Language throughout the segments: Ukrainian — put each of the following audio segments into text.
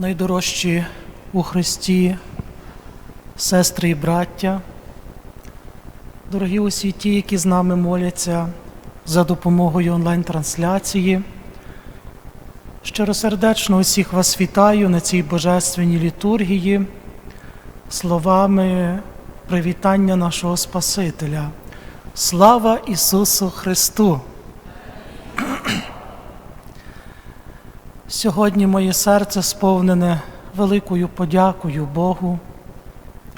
найдорожчі у Христі, сестри і браття, дорогі усі ті, які з нами моляться за допомогою онлайн-трансляції. Щиросердечно усіх вас вітаю на цій божественній літургії словами привітання нашого Спасителя. Слава Ісусу Христу! Сьогодні моє серце сповнене великою подякою Богу,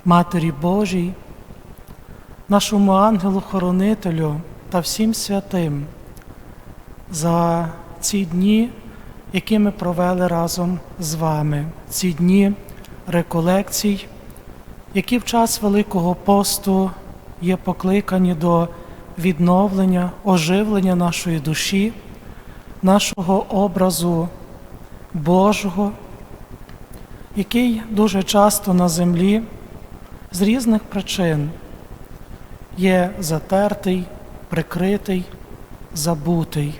Матері Божій, нашому ангелу-хоронителю та всім святим за ці дні, які ми провели разом з вами, ці дні реколекцій, які в час Великого посту є покликані до відновлення, оживлення нашої душі, нашого образу Божого, який дуже часто на землі з різних причин є затертий, прикритий, забутий.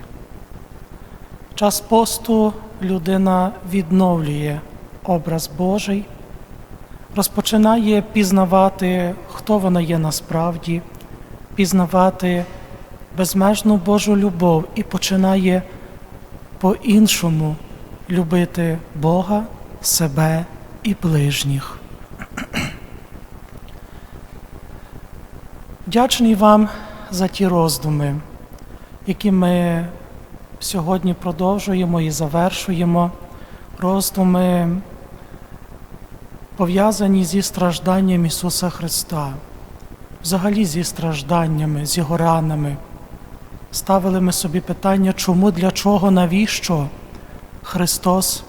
Час посту людина відновлює образ Божий, розпочинає пізнавати, хто вона є насправді, пізнавати безмежну Божу любов і починає по-іншому любити Бога, себе і ближніх. Вдячний вам за ті роздуми, які ми сьогодні продовжуємо і завершуємо. Роздуми пов'язані зі стражданням Ісуса Христа, взагалі зі стражданнями, з його ранами. Ставили ми собі питання, чому, для чого, навіщо Христос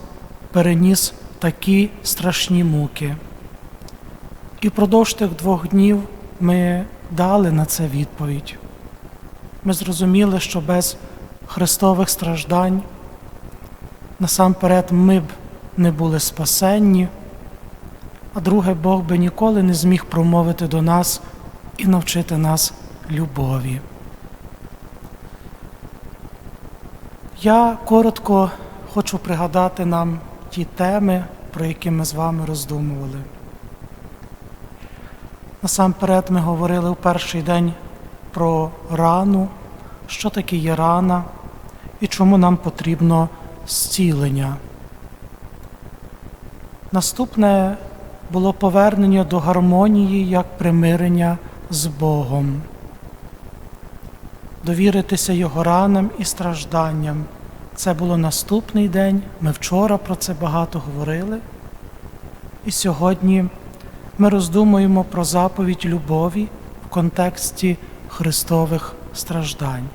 переніс такі страшні муки. І впродовж тих двох днів ми дали на це відповідь. Ми зрозуміли, що без Христових страждань насамперед ми б не були спасенні, а друге, Бог би ніколи не зміг промовити до нас і навчити нас любові. Я коротко хочу пригадати нам ті теми, про які ми з вами роздумували. Насамперед ми говорили в перший день про рану, що таке є рана і чому нам потрібно зцілення. Наступне було повернення до гармонії як примирення з Богом, довіритися Його ранам і стражданням. Це було наступний день. Ми вчора про це багато говорили. І сьогодні ми роздумуємо про заповідь любові в контексті Христових страждань.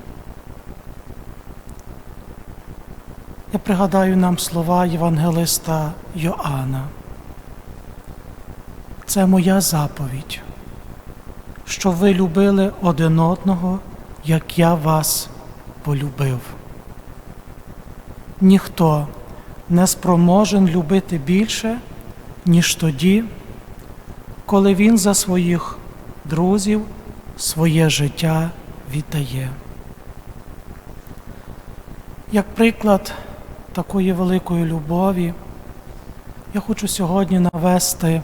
Я пригадаю нам слова Євангелиста Йоанна. Це моя заповідь, що ви любили один одного, як я вас полюбив. Ніхто не спроможен любити більше, ніж тоді, коли він за своїх друзів своє життя віддає. Як приклад такої великої любові, я хочу сьогодні навести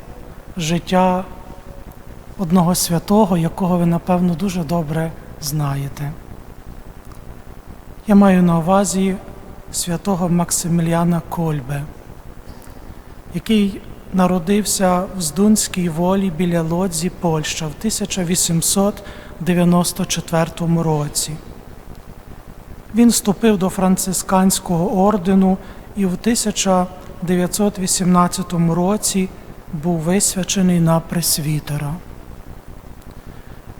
життя одного святого, якого ви, напевно, дуже добре знаєте. Я маю на увазі святого Максиміліана Кольбе, який народився в Здунській волі біля Лодзі, Польща в 1894 році. Він вступив до францисканського ордену і в 1918 році був висвячений на пресвітера.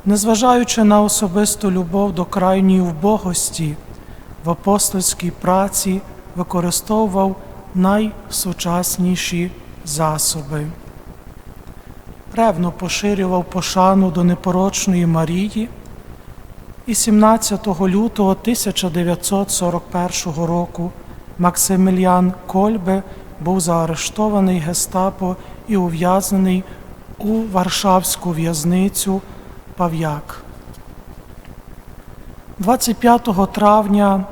Незважаючи на особисту любов до крайньої вбогості, в апостольській праці використовував найсучасніші засоби. Ревно поширював пошану до непорочної Марії і 17 лютого 1941 року Максиміліан Кольбе був заарештований гестапо і ув'язнений у Варшавську в'язницю Пав'як. 25 травня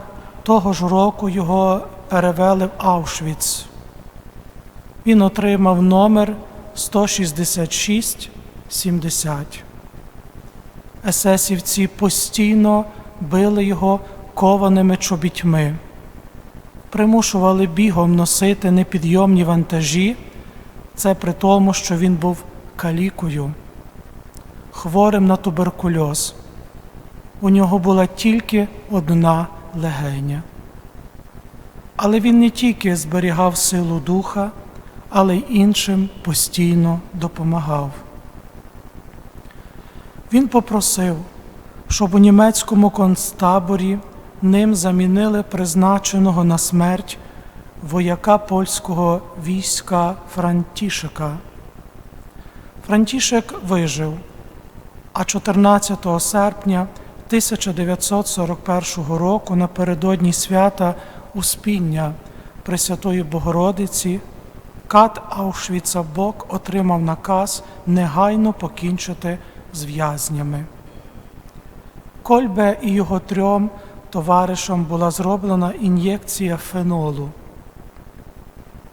того ж року його перевели в Аушвіц. він отримав номер 16670. Есесівці постійно били його кованими чобітьми, примушували бігом носити непідйомні вантажі, це при тому, що він був калікою, хворим на туберкульоз. У нього була тільки одна легеня. Але він не тільки зберігав силу духа, але й іншим постійно допомагав. Він попросив, щоб у німецькому концтаборі ним замінили призначеного на смерть вояка польського війська Франтішика. Франтішек вижив, а 14 серпня 1941 року напередодні свята Успіння Пресвятої Богородиці кат Аушвіца Бок отримав наказ негайно покінчити з в'язнями. Кольбе і його трьом товаришам була зроблена ін'єкція фенолу.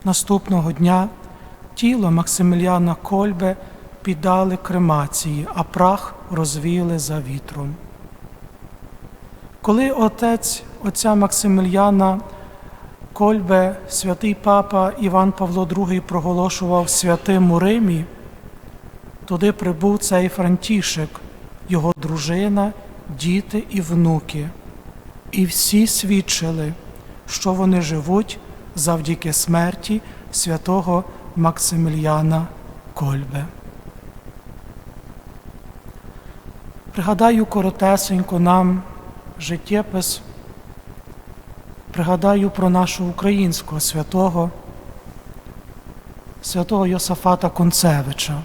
Наступного дня тіло Максиміліана Кольбе піддали кремації, а прах розвіяли за вітром. Коли отець отця Максиміліана Кольбе, святий папа Іван Павло II проголошував святим у Римі, туди прибув цей Франтішек, його дружина, діти і внуки. І всі свідчили, що вони живуть завдяки смерті святого Максиміліана Кольбе. Пригадаю коротесенько нам життєпис, пригадаю про нашого українського святого, святого Йосафата Концевича,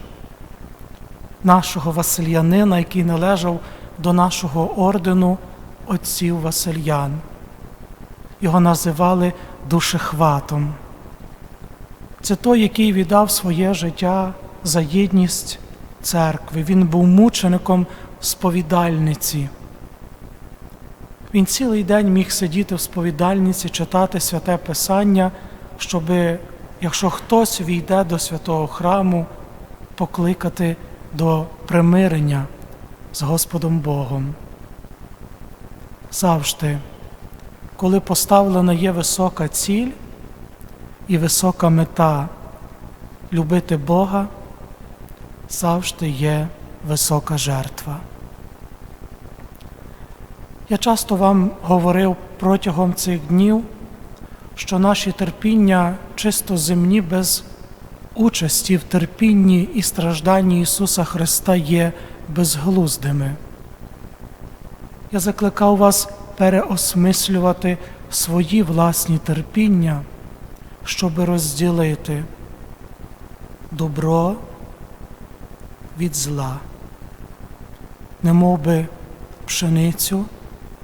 нашого Васильянина, який належав до нашого ордену отців Васильян. Його називали душехватом. Це той, який віддав своє життя за єдність церкви. Він був мучеником сповідальниці. Він цілий день міг сидіти в сповідальниці, читати святе Писання, щоб, якщо хтось війде до святого храму, покликати до примирення з Господом Богом. Завжди, коли поставлена є висока ціль і висока мета любити Бога, завжди є висока жертва. Я часто вам говорив протягом цих днів, що наші терпіння чисто земні без участі в терпінні і стражданні Ісуса Христа є безглуздими. Я закликав вас переосмислювати свої власні терпіння, щоб розділити добро від зла, немов би пшеницю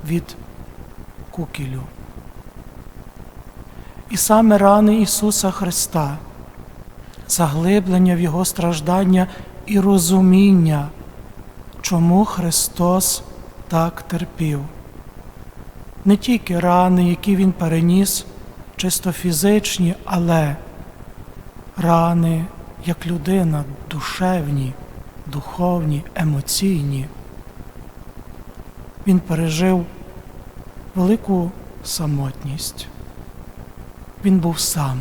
від кукілю. І саме рани Ісуса Христа, заглиблення в Його страждання і розуміння, чому Христос так терпів. Не тільки рани, які Він переніс, чисто фізичні, але рани як людина, душевні, духовні, емоційні. Він пережив велику самотність. Він був сам,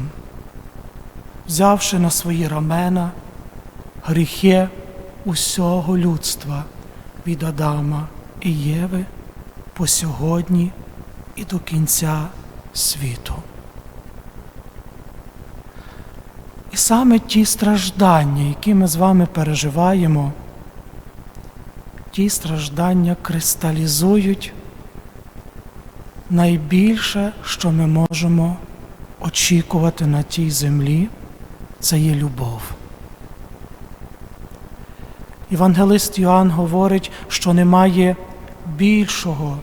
взявши на свої рамена гріхи усього людства від Адама і Єви по сьогодні і до кінця світу. І саме ті страждання, які ми з вами переживаємо, ті страждання кристалізують найбільше, що ми можемо очікувати на тій землі, це є любов. Євангелист Йоанн говорить, що немає більшого,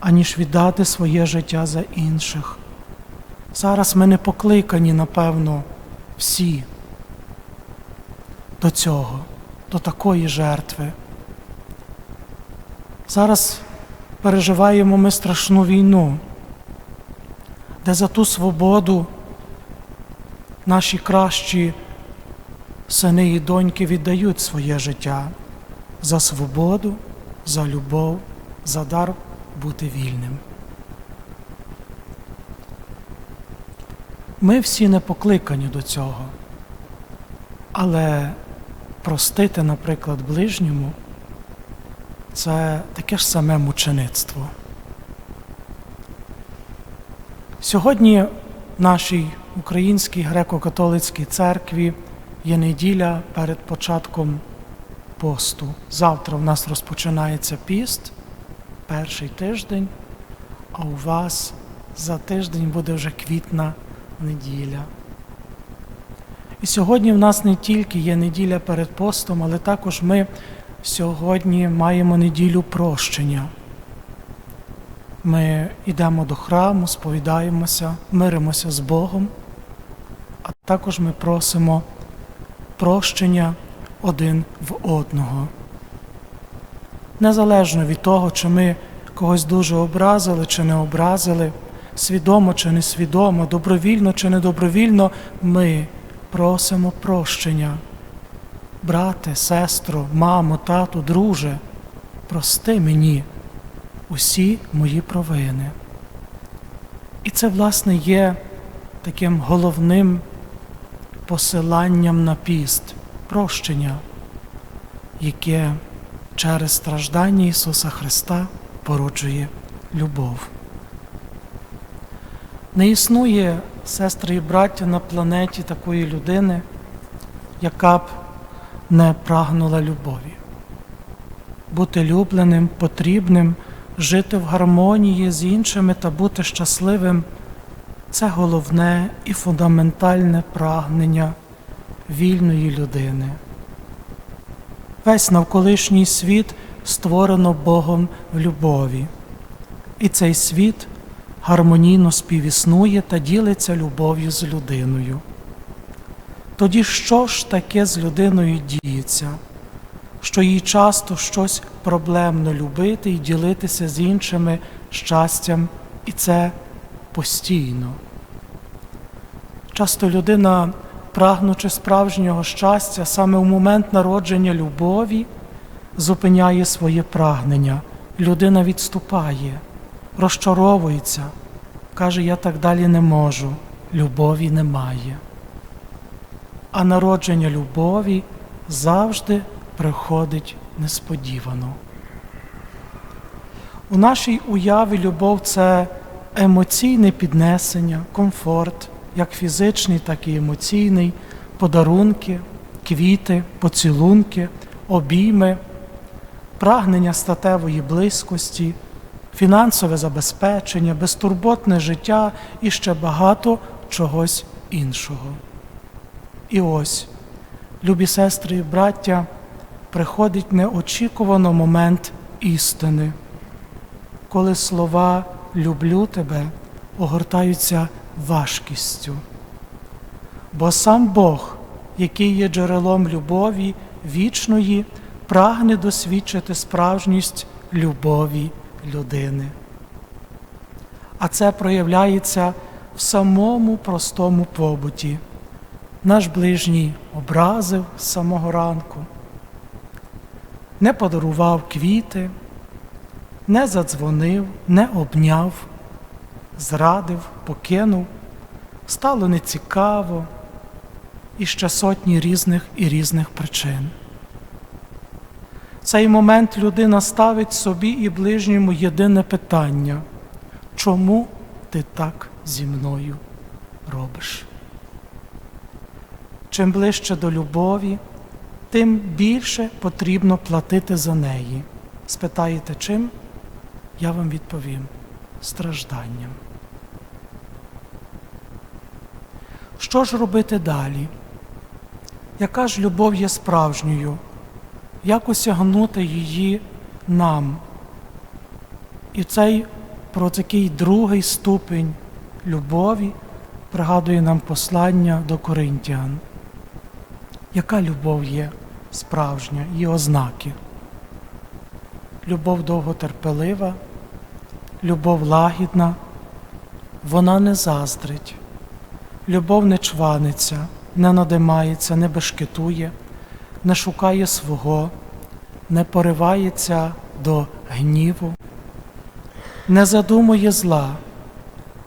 аніж віддати своє життя за інших. Зараз ми не покликані, напевно, всі до цього, до такої жертви. Зараз переживаємо ми страшну війну, де за ту свободу наші кращі сини і доньки віддають своє життя за свободу, за любов, за дар бути вільним. Ми всі не покликані до цього, але простити, наприклад, ближньому це таке ж саме мучеництво. Сьогодні в нашій українській греко-католицькій церкві є неділя перед початком посту. Завтра в нас розпочинається піст, перший тиждень, а у вас за тиждень буде вже квітна неділя. І сьогодні в нас не тільки є неділя перед постом, але також ми сьогодні маємо неділю прощення. Ми йдемо до храму, сповідаємося, миримося з Богом, а також ми просимо прощення один в одного. Незалежно від того, чи ми когось дуже образили чи не образили, свідомо чи несвідомо, добровільно чи недобровільно, ми просимо прощення. Брате, сестро, мамо, тату, друже, прости мені усі мої провини. І це, власне, є таким головним посиланням на піст, прощення, яке через страждання Ісуса Христа породжує любов. Не існує, сестри і браття, на планеті такої людини, яка б не прагнула любові. Бути любленим, потрібним, жити в гармонії з іншими та бути щасливим це головне і фундаментальне прагнення вільної людини. Весь навколишній світ створено Богом в любові, і цей світ гармонійно співіснує та ділиться любов'ю з людиною. Тоді що ж таке з людиною діється, що їй часто щось проблемно любити і ділитися з іншими щастям, і це постійно. Часто людина, прагнучи справжнього щастя, саме в момент народження любові, зупиняє своє прагнення. Людина відступає, розчаровується, каже, я так далі не можу, любові немає. А народження любові завжди приходить несподівано. У нашій уяві любов це емоційне піднесення, комфорт, як фізичний, так і емоційний, подарунки, квіти, поцілунки, обійми, прагнення статевої близькості, фінансове забезпечення, безтурботне життя і ще багато чогось іншого. І ось, любі сестри і браття, приходить неочікувано момент істини, коли слова люблю тебе огортаються важкістю. Бо сам Бог, який є джерелом любові вічної, прагне досвідчити справжність любові людини. А це проявляється в самому простому побуті. Наш ближній образив з самого ранку, не подарував квіти, не задзвонив, не обняв, зрадив, покинув, стало нецікаво і ще сотні різних і різних причин. Цей момент людина ставить собі і ближньому єдине питання чому ти так зі мною робиш? Чим ближче до любові, тим більше потрібно платити за неї. Спитаєте чим? Я вам відповім стражданням. Що ж робити далі? Яка ж любов є справжньою? Як осягнути її нам? І цей про такий другий ступень любові пригадує нам послання до Коринтян. Яка любов є справжня, її ознаки? Любов довготерпелива, любов лагідна, вона не заздрить, Любов не чваниться, не надимається, не бешкетує, не шукає свого, не поривається до гніву, не задумує зла,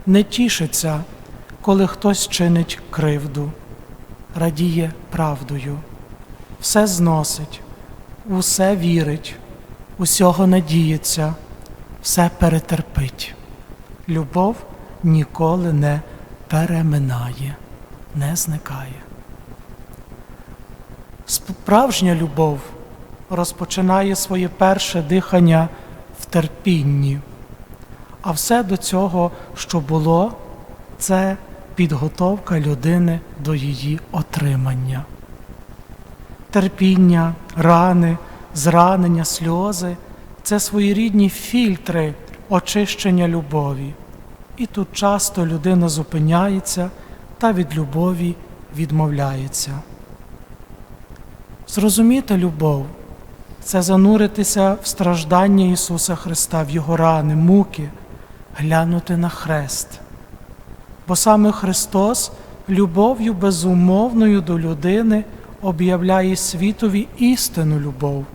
не тішиться, коли хтось чинить кривду, радіє правдою, все зносить, усе вірить, усього надіється, все перетерпить. Любов ніколи не переминає, не зникає. Справжня любов розпочинає своє перше дихання в терпінні, а все до цього, що було, це підготовка людини до її отримання. Терпіння, рани, зранення, сльози це своєрідні фільтри очищення любові. І тут часто людина зупиняється та від любові відмовляється. Зрозуміти любов це зануритися в страждання Ісуса Христа, в Його рани, муки, глянути на хрест. Бо саме Христос любов'ю безумовною до людини об'являє світові істинну любов,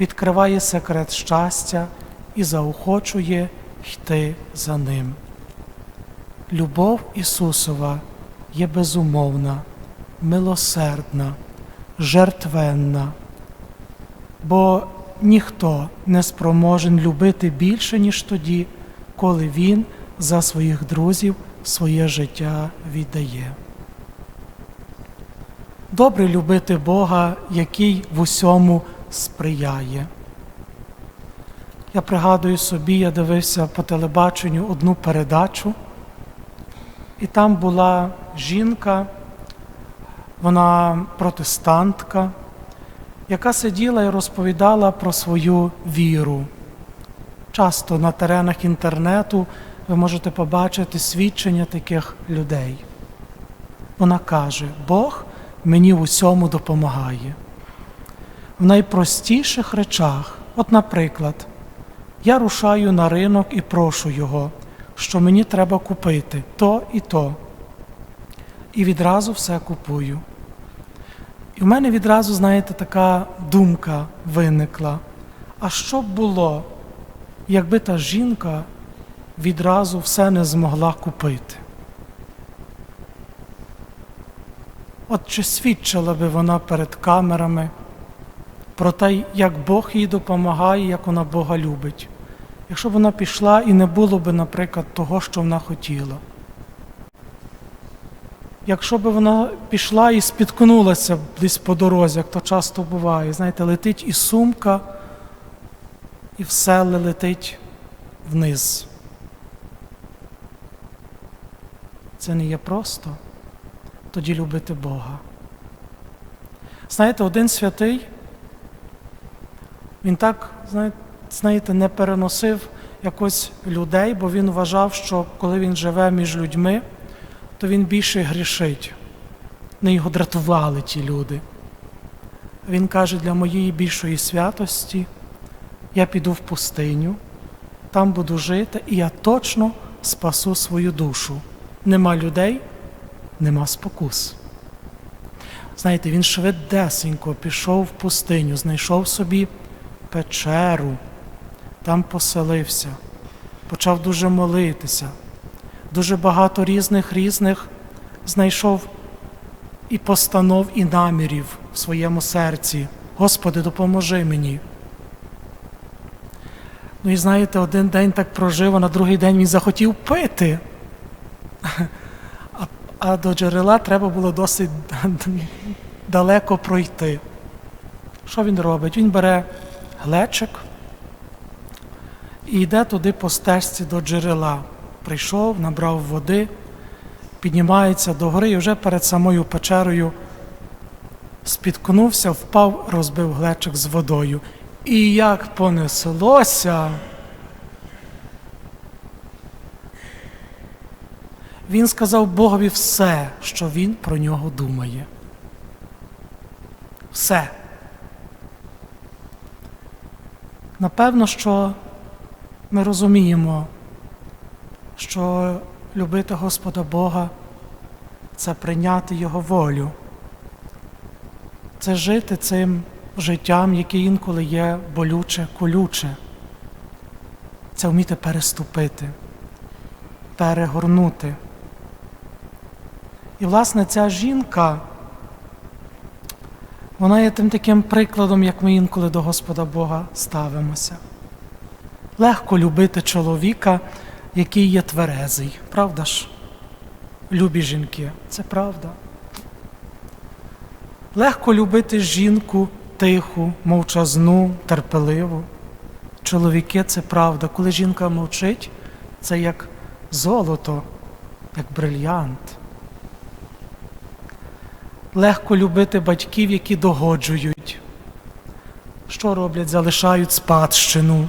відкриває секрет щастя і заохочує йти за ним. Любов Ісусова є безумовна, милосердна, жертвенна, бо ніхто не спроможен любити більше, ніж тоді, коли Він за своїх друзів своє життя віддає. Добре любити Бога, який в усьому сприяє. Я пригадую собі, я дивився по телебаченню одну передачу, і там була жінка, вона протестантка, яка сиділа і розповідала про свою віру. Часто на теренах інтернету ви можете побачити свідчення таких людей. Вона каже, Бог мені в усьому допомагає. В найпростіших речах, от, наприклад, я рушаю на ринок і прошу його, що мені треба купити то і то. І відразу все купую. І в мене відразу, знаєте, така думка виникла. А що б було, якби та жінка відразу все не змогла купити? От чи свідчила би вона перед камерами про те, як Бог їй допомагає, як вона Бога любить, якщо б вона пішла і не було б, наприклад, того, що вона хотіла. Якщо б вона пішла і спіткнулася десь по дорозі, як то часто буває, знаєте, летить і сумка, і все летить вниз. Це не є просто тоді любити Бога. Знаєте, один святий, він так, знаєте, не переносив якось людей, бо він вважав, що коли він живе між людьми, то він більше грішить. Не його дратували ті люди. Він каже, для моєї більшої святості я піду в пустиню, там буду жити, і я точно спасу свою душу. Нема людей, нема спокус. Знаєте, він швидесенько пішов в пустиню, знайшов собі печеру, там поселився, почав дуже молитися, дуже багато різних різних знайшов і постанов, і намірів в своєму серці. Господи, допоможи мені. Ну і знаєте, один день так прожив, а на другий день він захотів пити. А, до джерела треба було досить далеко пройти. Що він робить? Він бере глечик і йде туди по стежці до джерела. Прийшов, набрав води, піднімається до гори і вже перед самою печерою спіткнувся, впав, розбив глечик з водою. І як понеслося. Він сказав Богові все, що він про нього думає. Все. Напевно, що ми розуміємо, що любити Господа Бога це прийняти Його волю, це жити цим життям, яке інколи є болюче, колюче. Це вміти переступити, перегорнути. І, власне, ця жінка, вона є тим таким прикладом, як ми інколи до Господа Бога ставимося. Легко любити чоловіка, який є тверезий, правда ж? Любі жінки, це правда. Легко любити жінку тиху, мовчазну, терпеливу. Чоловіки це правда. Коли жінка мовчить, це як золото, як брильянт. Легко любити батьків, які догоджують. Що роблять? Залишають спадщину,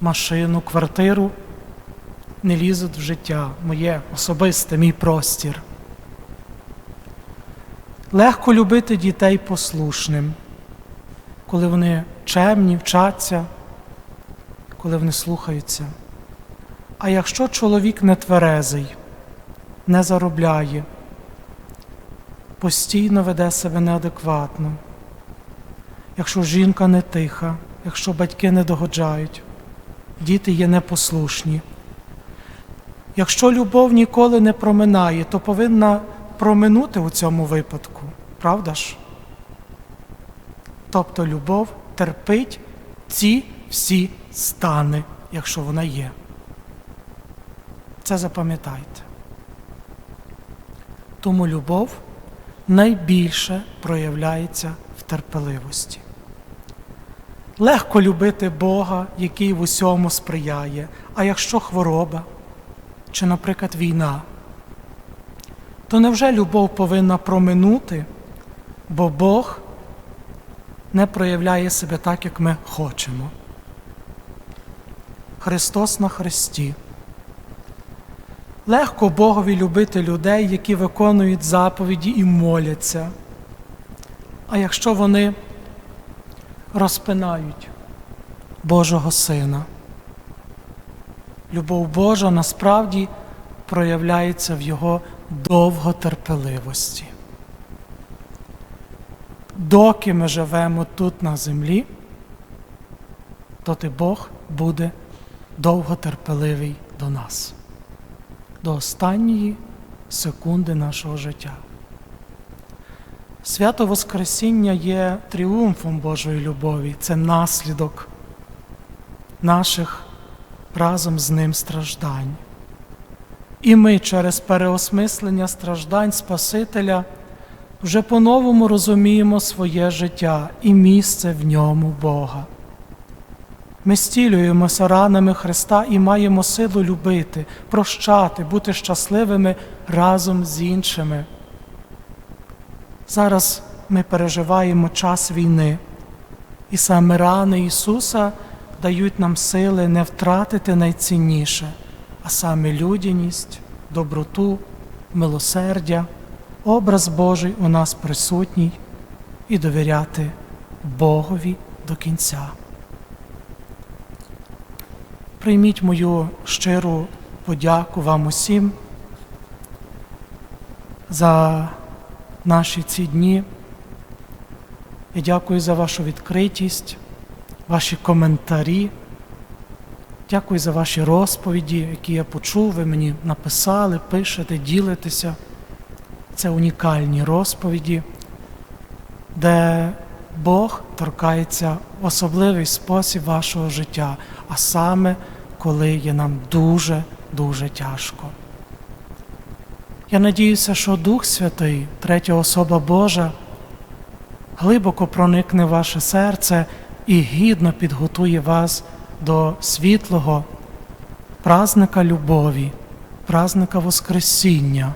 машину, квартиру, не лізуть в життя, моє особисте, мій простір. Легко любити дітей послушним, коли вони чемні, вчаться, коли вони слухаються. А якщо чоловік не тверезий, не заробляє, постійно веде себе неадекватно, якщо жінка не тиха, якщо батьки не догоджають, діти є непослушні. Якщо любов ніколи не проминає, то повинна проминути у цьому випадку, правда ж? Тобто любов терпить ці всі стани, якщо вона є. Це запам'ятайте. Тому любов найбільше проявляється в терпеливості. Легко любити Бога, який в усьому сприяє, а якщо хвороба чи, наприклад, війна, то невже любов повинна проминути, бо Бог не проявляє себе так, як ми хочемо. Христос на Христі. Легко Богові любити людей, які виконують заповіді і моляться. А якщо вони розпинають Божого Сина, любов Божа насправді проявляється в Його довготерпеливості. Доки ми живемо тут на землі, доти Бог буде довготерпеливий до нас, до останньої секунди нашого життя. Свято Воскресіння є тріумфом Божої любові, це наслідок наших разом з ним страждань. І ми через переосмислення страждань Спасителя вже по-новому розуміємо своє життя і місце в ньому Бога. Ми стілюємося ранами Христа і маємо силу любити, прощати, бути щасливими разом з іншими. Зараз ми переживаємо час війни, і саме рани Ісуса дають нам сили не втратити найцінніше, а саме людяність, доброту, милосердя, образ Божий у нас присутній і довіряти Богові до кінця. Прийміть мою щиру подяку вам усім за наші ці дні. Я дякую за вашу відкритість, ваші коментарі. Дякую за ваші розповіді, які я почув, ви мені написали, пишете, ділитеся. Це унікальні розповіді, де Бог торкається в особливий спосіб вашого життя, а саме коли є нам дуже-дуже тяжко. Я надіюся, що Дух Святий, третя особа Божа, глибоко проникне в ваше серце і гідно підготує вас до світлого празника любові, празника Воскресіння.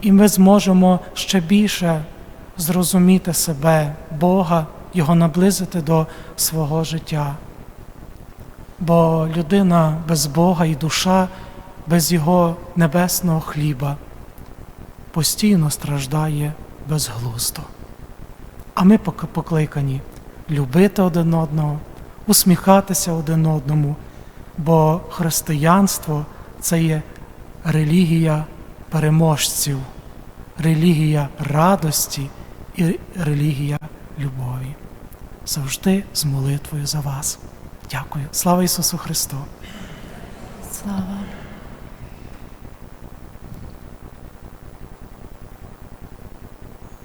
І ми зможемо ще більше зрозуміти себе, Бога, Його наблизити до свого життя. Бо людина без Бога і душа, без Його небесного хліба постійно страждає безглуздо. А ми покликані любити один одного, усміхатися один одному, бо християнство це є релігія переможців, релігія радості і релігія любові. Завжди з молитвою за вас. Дякую. Слава Ісусу Христу! Слава.